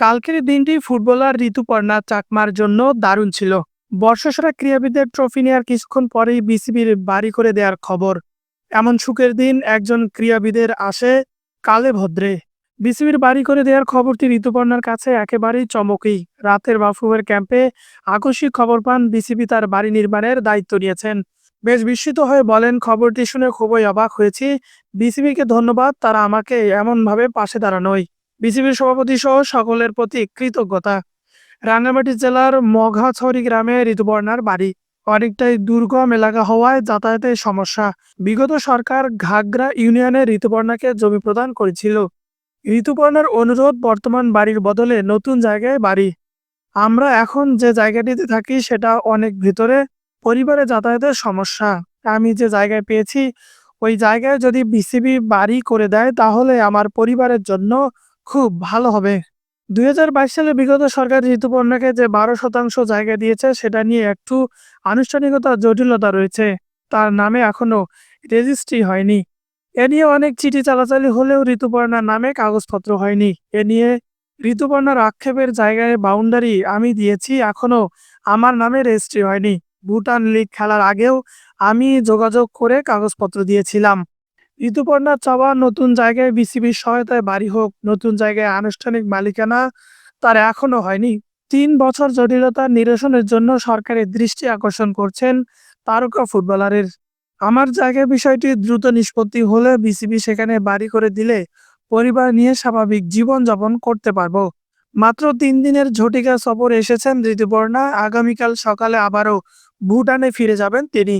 কালকের দিনটি ফুটবলার ঋতুপর্ণা চাকমার জন্য দারুণ ছিল। বর্ষসেরা ক্রীড়াবিদের ট্রফি নেওয়ার কিছুক্ষণ পরেই বিসিবির বাড়ি করে দেওয়ার খবর। এমন সুখের দিন একজন ক্রীড়াবিদের আসে কালে ভদ্রে। বিসিবির বাড়ি করে দেওয়ার খবরটি ঋতুপর্ণার কাছে একেবারেই চমকই। রাতের বাফুমের ক্যাম্পে আকস্মিক খবর পান বিসিবি তার বাড়ি নির্মাণের দায়িত্ব নিয়েছেন। বেশ বিস্মিত হয়ে বলেন, খবরটি শুনে খুবই অবাক হয়েছি। বিসিবিকে ধন্যবাদ, তারা আমাকে এমনভাবে পাশে দাঁড়ানোয়। বিসিবির সভাপতি সহ সকলের প্রতি কৃতজ্ঞতা। রাঙ্গামাটি জেলার মঘাছড়ি গ্রামে ঋতুপর্ণার বাড়ি। অনেকটাই দুর্গম এলাকা হওয়ায় যাতায়াতের সমস্যা। বিগত সরকার ঘাগরা ইউনিয়নে ঋতুপর্ণাকে জমি প্রদান করেছিল। ঋতুপর্ণার অনুরোধ বর্তমান বাড়ির বদলে নতুন জায়গায় বাড়ি। আমরা এখন যে জায়গাটিতে থাকি সেটা অনেক ভিতরে। পরিবারে যাতায়াতের সমস্যা। আমি যে জায়গায় পেয়েছি, ওই জায়গায় যদি বিসিবি বাড়ি করে দেয় তাহলে আমার পরিবারের জন্য খুব ভালো হবে। দুই হাজার বাইশ সালে বিগত সরকার ঋতুপর্ণাকে যে বারো শতাংশ জায়গা দিয়েছে, সেটা নিয়ে একটু আনুষ্ঠানিকতা, জটিলতা রয়েছে। তার নামে এখনও রেজিস্ট্রি হয়নি। এ নিয়ে অনেক চিঠি চালাচালি হলেও ঋতুপর্ণার নামে কাগজপত্র হয়নি। এ নিয়ে ঋতুপর্ণার আক্ষেপের জায়গায় বাউন্ডারি আমি দিয়েছি, এখনও আমার নামে রেজিস্ট্রি হয়নি। ভুটান লিগ খেলার আগেও আমি যোগাযোগ করে কাগজপত্র দিয়েছিলাম। ঋতুপর্ণার চাওয়া নতুন জায়গায় বিসিবির সহায়তায় বাড়ি হোক, নতুন জায়গায় আনুষ্ঠানিক মালিকানা তার এখনও হয়নি। তিন বছর জটিলতা নিরসনের জন্য সরকারের দৃষ্টি আকর্ষণ করছেন তারকা ফুটবলারের। আমার জায়গায় বিষয়টি দ্রুত নিষ্পত্তি হলে বিসিবি সেখানে বাড়ি করে দিলে পরিবার নিয়ে স্বাভাবিক জীবনযাপন করতে পারব। মাত্র তিন দিনের ঝটিকা সফর এসেছেন ঋতুপর্ণা। আগামীকাল সকালে আবারও ভুটানে ফিরে যাবেন তিনি।